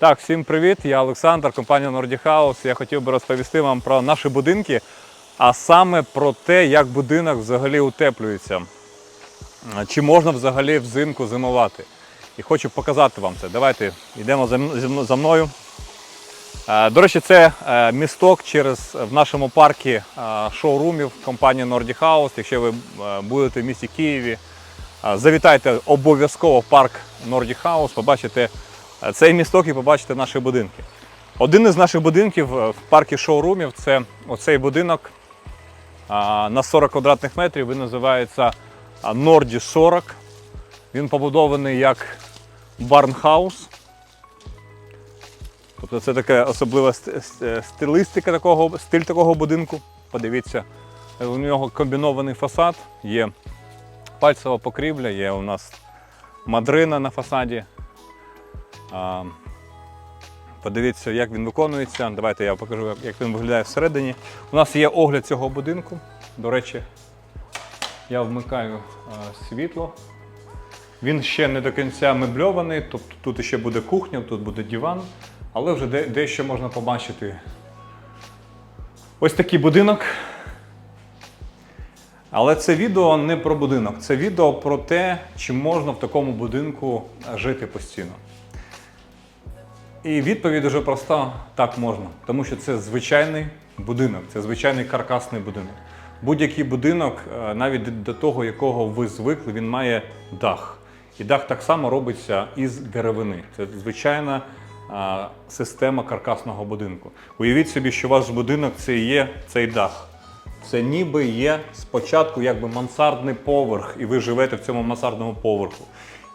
Так, всім привіт! Я Олександр, компанія Nordic House. Я хотів би розповісти вам про наші будинки, а саме про те, як будинок взагалі утеплюється. Чи можна взагалі взимку зимувати. І хочу показати вам це. Давайте йдемо за мною. Е, До речі, це е, місток через в нашому парку е, шоурумів компанії Nordic House. Якщо ви е, будете в місті Києві, е, завітайте обов'язково в парк Nordic House, побачите е, цей місток і побачите наші будинки. Один із наших будинків е, в парку шоурумів це оцей будинок е, на 40 квадратних метрів. Він називається е, Норді 40. Він побудований як барнхаус. Тобто це така особлива ст- стилістика такого, стиль такого будинку. Подивіться, у нього комбінований фасад, є пальцева покрівля, є у нас мадрина на фасаді. Подивіться, як він виконується. Давайте я покажу, як він виглядає всередині. У нас є огляд цього будинку. До речі, я вмикаю світло. Він ще не до кінця мебльований, тобто тут ще буде кухня, тут буде диван, але вже дещо можна побачити. Ось такий будинок. Але це відео не про будинок, це відео про те, чи можна в такому будинку жити постійно. І відповідь дуже проста: так можна, тому що це звичайний будинок, це звичайний каркасний будинок. Будь-який будинок, е, навіть до того, якого ви звикли, він має дах. І дах так само робиться із деревини. Це звичайна а, система каркасного будинку. Уявіть собі, що ваш будинок це є цей дах. Це ніби є спочатку якби мансардний поверх, і ви живете в цьому мансардному поверху.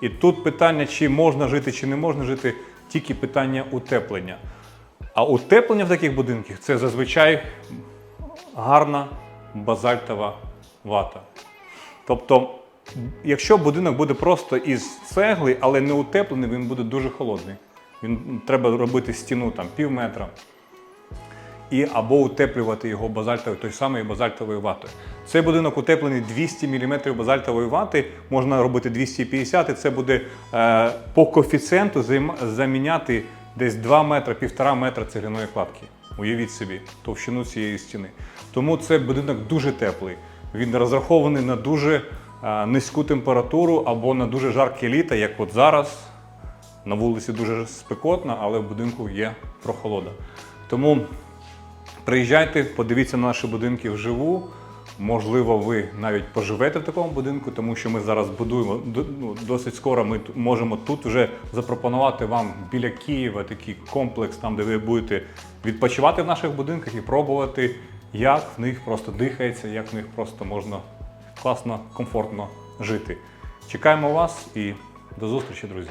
І тут питання, чи можна жити, чи не можна жити, тільки питання утеплення. А утеплення в таких будинках це зазвичай гарна базальтова вата. Тобто, якщо будинок буде просто із цегли, але не утеплений, він буде дуже холодний. Він треба робити стіну там пів метра. І або утеплювати його базальтовою, той самою базальтовою ватою. Цей будинок утеплений 200 мм базальтової вати, можна робити 250, і це буде е, по коефіцієнту заміняти десь 2 метри, 1,5 метра цегляної кладки. Уявіть собі товщину цієї стіни. Тому це будинок дуже теплий. Він розрахований на дуже е, низьку температуру або на дуже жарке літо, як от зараз. На вулиці дуже спекотно, але в будинку є прохолода. Тому приїжджайте, подивіться на наші будинки вживу. Можливо, ви навіть поживете в такому будинку, тому що ми зараз будуємо ну, досить скоро. Ми можемо тут вже запропонувати вам біля Києва такий комплекс, там де ви будете відпочивати в наших будинках і пробувати, як в них просто дихається, як в них просто можна класно, комфортно жити. Чекаємо вас і до зустрічі, друзі!